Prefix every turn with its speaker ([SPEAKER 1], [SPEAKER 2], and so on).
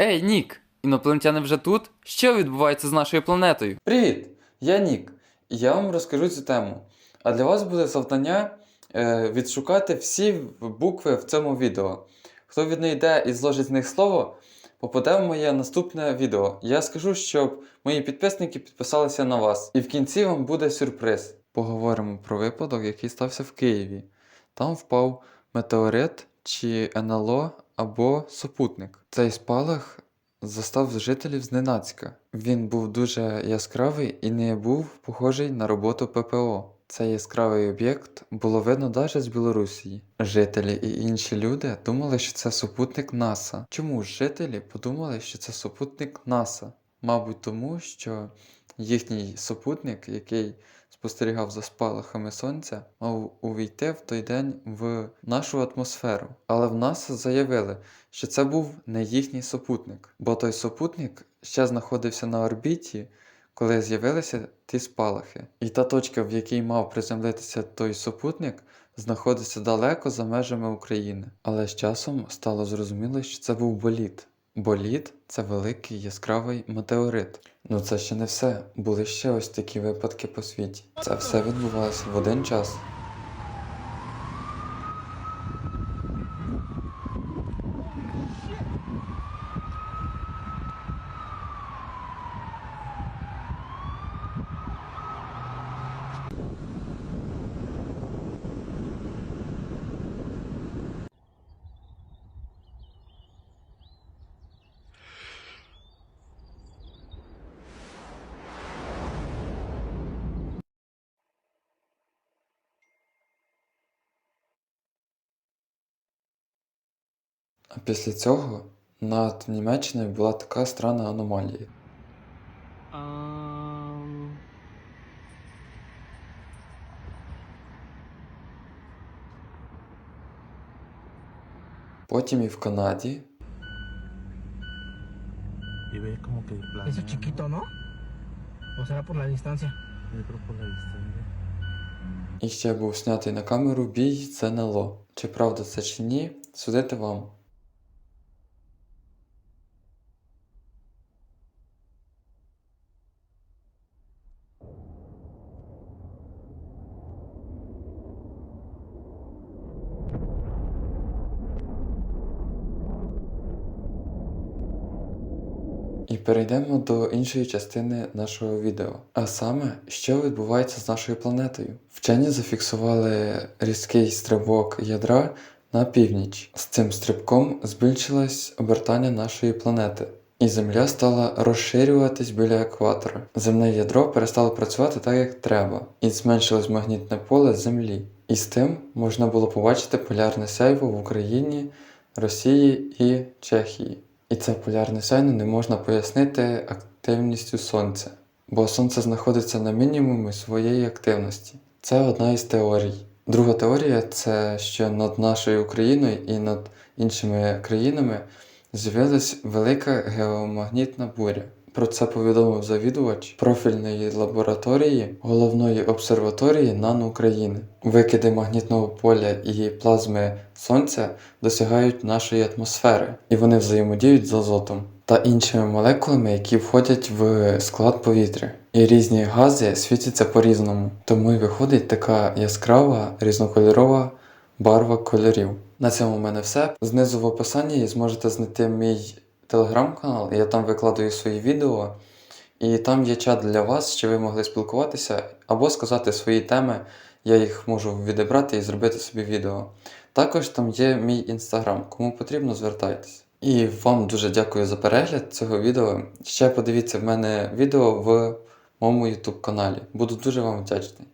[SPEAKER 1] Ей, Нік! Інопланетяни вже тут? Що відбувається з нашою планетою?
[SPEAKER 2] Привіт! Я Нік, і я вам розкажу цю тему. А для вас буде завдання е, відшукати всі букви в цьому відео. Хто віднайде і зложить з них слово, попаде в моє наступне відео. Я скажу, щоб мої підписники підписалися на вас. І в кінці вам буде сюрприз. Поговоримо про випадок, який стався в Києві. Там впав метеорит чи НЛО або супутник. Цей спалах застав жителів зненацька. Він був дуже яскравий і не був похожий на роботу ППО. Цей яскравий об'єкт було видно навіть з Білорусі. Жителі і інші люди думали, що це супутник НАСА. Чому жителі подумали, що це супутник НАСА? Мабуть, тому що їхній супутник, який спостерігав за спалахами сонця, мав увійти в той день в нашу атмосферу. Але в НАСА заявили, що це був не їхній супутник, бо той супутник ще знаходився на орбіті, коли з'явилися ті спалахи. І та точка, в якій мав приземлитися той супутник, знаходиться далеко за межами України. Але з часом стало зрозуміло, що це був боліт. Боліт це великий яскравий метеорит. Ну це ще не все. Були ще ось такі випадки по світі. Це все відбувалося в один час. Після цього над Німеччиною була така странна аномалія. Потім і в Канаді.
[SPEAKER 3] Eso es chiquito, ¿no? ¿O será por la distancia?
[SPEAKER 4] Yo creo por la distancia.
[SPEAKER 2] і ще був знятий на камеру бій з НЛО. Чи правда це чи ні, судити вам. І перейдемо до іншої частини нашого відео. А саме, що відбувається з нашою планетою. Вчені зафіксували різкий стрибок ядра на північ. З цим стрибком збільшилось обертання нашої планети. І Земля стала розширюватись біля екватора. Земне ядро перестало працювати так, як треба, і зменшилось магнітне поле Землі. І з тим можна було побачити полярне сяйво в Україні, Росії і Чехії. І це полярне сяйно не можна пояснити активністю Сонця, бо Сонце знаходиться на мінімумі своєї активності. Це одна із теорій. Друга теорія це що над нашою Україною і над іншими країнами з'явилась велика геомагнітна буря. Про це повідомив завідувач профільної лабораторії головної обсерваторії НАН України. Викиди магнітного поля і плазми Сонця досягають нашої атмосфери, і вони взаємодіють з азотом та іншими молекулами, які входять в склад повітря. І різні гази світяться по-різному, тому і виходить така яскрава різнокольорова барва кольорів. На цьому в мене все. Знизу в описанні зможете знайти мій телеграм-канал, я там викладаю свої відео, і там є чат для вас, щоб ви могли спілкуватися або сказати свої теми. Я їх можу відібрати і зробити собі відео. Також там є мій інстаграм, кому потрібно, звертайтесь. І вам дуже дякую за перегляд цього відео. Ще подивіться в мене відео в моєму YouTube каналі. Буду дуже вам вдячний.